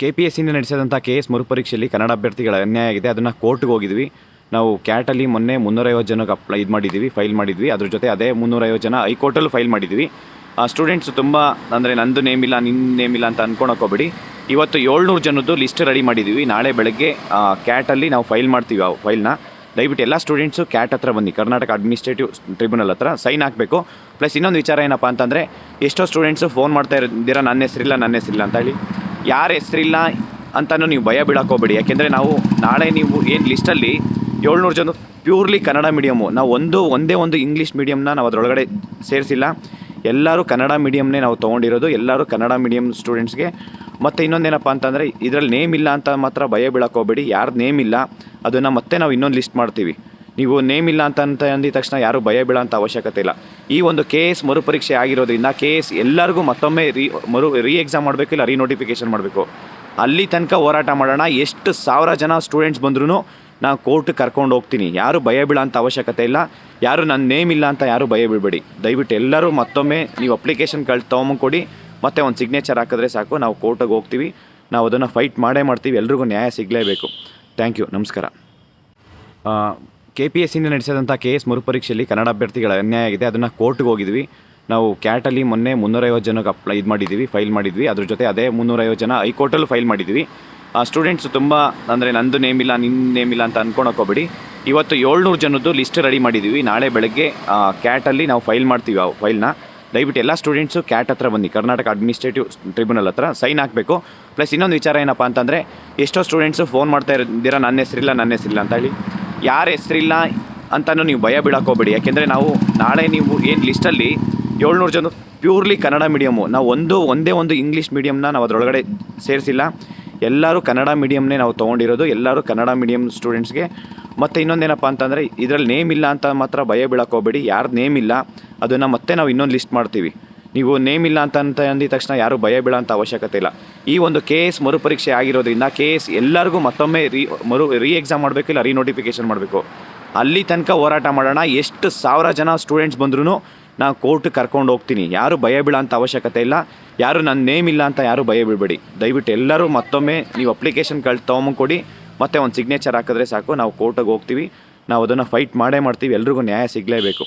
K P S ಸಿಯಿಂದ ನಡೆಸಿದಂಥ K S ಮರುಪರೀಕ್ಷೆಯಲ್ಲಿ ಕನ್ನಡ ಅಭ್ಯರ್ಥಿಗಳ ಅನ್ಯಾಯ ಆಗಿದೆ. ಅದನ್ನು ಕೋರ್ಟ್ಗೆ ಹೋಗಿದ್ವಿ. ನಾವು ಕ್ಯಾಟಲ್ಲಿ ಮೊನ್ನೆ ಮುನ್ನೂರೈವತ್ತು ಜನಕ್ಕೆ ಅಪ್ಲೈ ಇದು ಮಾಡಿದ್ದೀವಿ ಫೈಲ್ ಮಾಡಿದ್ವಿ. ಅದ್ರ ಜೊತೆ ಅದೇ ಮುನ್ನೂರೈವತ್ತು ಜನ ಹೈಕೋರ್ಟಲ್ಲೂ ಫೈಲ್ ಮಾಡಿದ್ವಿ ಸ್ಟೂಡೆಂಟ್ಸ್ ತುಂಬ ಅಂದರೆ ನಂದು ನೇಮ್ ಇಲ್ಲ ನಿನ್ನ ನೇಮ್ ಇಲ್ಲ ಅಂತ ಅನ್ಕೊಳಕ್ಕೆ ಹೋಗ್ಬೇಡಿ. ಇವತ್ತು ಏಳ್ನೂರು ಜನದ್ದು ಲಿಸ್ಟ್ ರೆಡಿ ಮಾಡಿದ್ದೀವಿ. ನಾಳೆ ಬೆಳಗ್ಗೆ ಕ್ಯಾಟಲ್ಲಿ ನಾವು ಫೈಲ್ ಮಾಡ್ತೀವಿ ಆ ಫೈಲ್ನ ದಯವಿಟ್ಟು ಎಲ್ಲ ಸ್ಟೂಡೆಂಟ್ಸು ಕ್ಯಾಟ್ ಹತ್ರ ಬನ್ನಿ. ಕರ್ನಾಟಕ ಅಡ್ಮಿನಿಸ್ಟ್ರೇಟಿವ್ ಟ್ರಿಬ್ಯುನಲ್ ಹತ್ರ ಸೈನ್ ಹಾಕಬೇಕು. ಪ್ಲಸ್ ಇನ್ನೊಂದು ವಿಚಾರ ಏನಪ್ಪ ಅಂತಂದರೆ, ಎಷ್ಟೋ ಸ್ಟೂಡೆಂಟ್ಸು ಫೋನ್ ಮಾಡ್ತಾ ಇದ್ದೀರಾ, ನನ್ನ ಹೆಸರಿಲ್ಲ ನನ್ನ ಹೆಸರಿಲ್ಲ ಅಂತ ಹೇಳಿ. ಯಾರ ಹೆಸರಿಲ್ಲ ಅಂತಲೂ ನೀವು ಭಯ ಬಿಡಾಕೋಬೇಡಿ ಯಾಕೆಂದರೆ ನಾವು ನಾಳೆ ನೀವು ಏನು ಲಿಸ್ಟಲ್ಲಿ ಏಳ್ನೂರು ಜನ ಪ್ಯೂರ್ಲಿ ಕನ್ನಡ ಮೀಡಿಯಮು ನಾವು ಒಂದು, ಒಂದೇ ಒಂದು ಇಂಗ್ಲೀಷ್ ಮೀಡಿಯಮ್ನ ನಾವು ಅದರೊಳಗಡೆ ಸೇರಿಸಿಲ್ಲ. ಎಲ್ಲರೂ ಕನ್ನಡ ಮೀಡಿಯಮ್ನೇ ನಾವು ತೊಗೊಂಡಿರೋದು. ಎಲ್ಲರೂ ಕನ್ನಡ ಮೀಡಿಯಮ್ ಸ್ಟೂಡೆಂಟ್ಸ್ಗೆ ಮತ್ತು ಇನ್ನೊಂದೇನಪ್ಪ ಅಂತಂದರೆ, ಇದರಲ್ಲಿ ನೇಮ್ ಇಲ್ಲ ಅಂತ ಮಾತ್ರ ಭಯ ಬೀಳಕ್ಕೆ ಹೋಗ್ಬೇಡಿ ಯಾರ್ದು ನೇಮ್ ಇಲ್ಲ, ಅದನ್ನು ಮತ್ತೆ ನಾವು ಇನ್ನೊಂದು ಲಿಸ್ಟ್ ಮಾಡ್ತೀವಿ. ನೀವು ನೇಮ್ ಇಲ್ಲ ಅಂತ ಅಂತ ಅಂದಿದ ತಕ್ಷಣ ಯಾರೂ ಭಯ ಬೀಳೋಂಥ ಅವಶ್ಯಕತೆ ಇಲ್ಲ. ಈ ಒಂದು ಕೆ ಎಸ್ ಮರುಪರೀಕ್ಷೆ ಆಗಿರೋದ್ರಿಂದ ಕೆ ಎಸ್ ಎಲ್ಲರಿಗೂ ಮತ್ತೊಮ್ಮೆ ರೀ ಮರು ರೀ ಎಕ್ಸಾಮ್ ಮಾಡಬೇಕು ಇಲ್ಲ ರೀ ನೋಟಿಫಿಕೇಷನ್ ಮಾಡಬೇಕು. ಅಲ್ಲಿ ತನಕ ಹೋರಾಟ ಮಾಡೋಣ. ಎಷ್ಟು ಸಾವಿರ ಜನ ಸ್ಟೂಡೆಂಟ್ಸ್ ಬಂದ್ರೂ ನಾನು ಕೋರ್ಟ್ ಕರ್ಕೊಂಡು ಹೋಗ್ತೀನಿ. ಯಾರು ಭಯ ಬೀಳೋಂಥ ಅವಶ್ಯಕತೆ ಇಲ್ಲ. ಯಾರು ನನ್ನ ನೇಮ್ ಇಲ್ಲ ಅಂತ ಯಾರು ಭಯ ಬೀಳಬೇಡಿ. ದಯವಿಟ್ಟು ಎಲ್ಲರೂ ಮತ್ತೊಮ್ಮೆ ನೀವು ಅಪ್ಲಿಕೇಶನ್ ಕಳ್ ಕೊಡಿ ಮತ್ತೆ ಒಂದು ಸಿಗ್ನೇಚರ್ ಹಾಕಿದ್ರೆ ಸಾಕು. ನಾವು ಕೋರ್ಟಿಗೆ ಹೋಗ್ತೀವಿ. ನಾವು ಅದನ್ನು ಫೈಟ್ ಮಾಡೇ ಮಾಡ್ತೀವಿ. ಎಲ್ರಿಗೂ ನ್ಯಾಯ ಸಿಗಲೇಬೇಕು. ಥ್ಯಾಂಕ್ ಯು ನಮಸ್ಕಾರ. ಕೆ ಪಿ ಎಸ್ ಸಿಯಿಂದ ನಡೆಸಿದಂಥ ಕೆ ಎಸ್ ಮರುಪರೀಕ್ಷೆಯಲ್ಲಿ ಕನ್ನಡ ಅಭ್ಯರ್ಥಿಗಳ ಅನ್ಯಾಯ ಆಗಿದೆ. ಅದನ್ನು ಕೋರ್ಟ್ಗೆ ಹೋಗಿದ್ವಿ. ನಾವು ಕ್ಯಾಟಲ್ಲಿ ಮೊನ್ನೆ ಮುನ್ನೂರೈವತ್ತು ಜನಕ್ಕೆ ಅಪ್ಲೈ ಇದು ಮಾಡಿದ್ವಿ ಫೈಲ್ ಮಾಡಿದ್ವಿ. ಅದ್ರ ಜೊತೆ ಅದೇ ಮುನ್ನೂರೈವತ್ತು ಜನ ಹೈಕೋರ್ಟಲ್ಲೂ ಫೈಲ್ ಮಾಡಿದ್ವಿ ಆ ಸ್ಟೂಡೆಂಟ್ಸ್ ತುಂಬ ಅಂದರೆ ನಂದು ನೇಮ್ ಇಲ್ಲ ನಿನ್ನ ನೇಮ್ ಇಲ್ಲ ಅಂತ ಅಂದ್ಕೊಂಡು ಇವತ್ತು ಏಳ್ನೂರು ಜನದ್ದು ಲಿಸ್ಟ್ ರೆಡಿ ಮಾಡಿದ್ದೀವಿ. ನಾಳೆ ಬೆಳಗ್ಗೆ ಕ್ಯಾಟಲ್ಲಿ ನಾವು ಫೈಲ್ ಮಾಡ್ತೀವಿ ಆ ಫೈಲ್ನ ದಯವಿಟ್ಟು ಎಲ್ಲ ಸ್ಟೂಡೆಂಟ್ಸು ಕ್ಯಾಟ್ ಹತ್ರ ಬನ್ನಿ. ಕರ್ನಾಟಕ ಅಡ್ಮಿನಿಸ್ಟ್ರೇಟಿವ್ ಟ್ರಿಬ್ಯುನಲ್ ಹತ್ರ ಸೈನ್ ಹಾಕಬೇಕು. ಪ್ಲಸ್ ಇನ್ನೊಂದು ವಿಚಾರ ಏನಪ್ಪ ಅಂತಂದರೆ, ಎಷ್ಟೋ ಸ್ಟೂಡೆಂಟ್ಸು ಫೋನ್ ಮಾಡ್ತಾ ಇದ್ದೀರಾ, ನನ್ನ ಹೆಸರಿಲ್ಲ ನನ್ನ ಹೆಸರಿಲ್ಲ ಅಂತ ಹೇಳಿ. ಯಾರ ಹೆಸರಿಲ್ಲ ಅಂತಲೂ ನೀವು ಭಯ ಬೀಳಕ್ಕೆ ಹೋಗ್ಬೇಡಿ ಯಾಕೆಂದರೆ ನಾವು ನಾಳೆ ನೀವು ಏನು ಲಿಸ್ಟಲ್ಲಿ ಏಳ್ನೂರು ಜನ ಪ್ಯೂರ್ಲಿ ಕನ್ನಡ ಮೀಡಿಯಮು ನಾವು ಒಂದು, ಒಂದೇ ಒಂದು ಇಂಗ್ಲೀಷ್ ಮೀಡಿಯಮ್ನ ನಾವು ಅದರೊಳಗಡೆ ಸೇರಿಸಿಲ್ಲ. ಎಲ್ಲರೂ ಕನ್ನಡ ಮೀಡಿಯಮ್ನೇ ನಾವು ತೊಗೊಂಡಿರೋದು. ಎಲ್ಲರೂ ಕನ್ನಡ ಮೀಡಿಯಮ್ ಸ್ಟೂಡೆಂಟ್ಸ್ಗೆ ಮತ್ತು ಇನ್ನೊಂದೇನಪ್ಪ ಅಂತಂದರೆ ಇದರಲ್ಲಿ ನೇಮ್ ಇಲ್ಲ ಅಂತ ಮಾತ್ರ ಭಯ ಬೀಳಕ್ಕೆ ಹೋಗ್ಬೇಡಿ ಯಾರ್ದು ನೇಮ್ ಇಲ್ಲ, ಅದನ್ನು ಮತ್ತೆ ನಾವು ಇನ್ನೊಂದು ಲಿಸ್ಟ್ ಮಾಡ್ತೀವಿ. ನೀವು ನೇಮ್ ಇಲ್ಲ ಅಂತ ಅಂತ ಅಂದಿದ ತಕ್ಷಣ ಯಾರು ಭಯ ಬೀಳೋಂಥ ಅವಶ್ಯಕತೆ ಇಲ್ಲ. ಈ ಒಂದು ಕೆ ಎಸ್ ಮರುಪರೀಕ್ಷೆ ಆಗಿರೋದ್ರಿಂದ ಕೆ ಎಸ್ ಎಲ್ಲರಿಗೂ ಮತ್ತೊಮ್ಮೆ ರೀ ಮರು ರೀ ಎಕ್ಸಾಮ್ ಮಾಡಬೇಕು ಇಲ್ಲ ರೀ ನೋಟಿಫಿಕೇಷನ್ ಮಾಡಬೇಕು. ಅಲ್ಲಿ ತನಕ ಹೋರಾಟ ಮಾಡೋಣ. ಎಷ್ಟು ಸಾವಿರ ಜನ ಸ್ಟೂಡೆಂಟ್ಸ್ ಬಂದ್ರೂ ನಾನು ಕೋರ್ಟ್ ಕರ್ಕೊಂಡು ಹೋಗ್ತೀನಿ. ಯಾರು ಭಯ ಬೀಳೋಂಥ ಅವಶ್ಯಕತೆ ಇಲ್ಲ. ಯಾರು ನನ್ನ ನೇಮ್ ಇಲ್ಲ ಅಂತ ಯಾರು ಭಯ ಬೀಳಬೇಡಿ. ದಯವಿಟ್ಟು ಎಲ್ಲರೂ ಮತ್ತೊಮ್ಮೆ ನೀವು ಅಪ್ಲಿಕೇಶನ್ ಕಳ್ ಕೊಡಿ. ಮತ್ತೆ ಒಂದು ಸಿಗ್ನೇಚರ್ ಹಾಕಿದ್ರೆ ಸಾಕು. ನಾವು ಕೋರ್ಟಿಗೆ ಹೋಗ್ತೀವಿ. ನಾವು ಅದನ್ನು ಫೈಟ್ ಮಾಡೇ ಮಾಡ್ತೀವಿ. ಎಲ್ರಿಗೂ ನ್ಯಾಯ ಸಿಗಲೇಬೇಕು.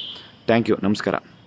ಥ್ಯಾಂಕ್ ಯು ನಮಸ್ಕಾರ.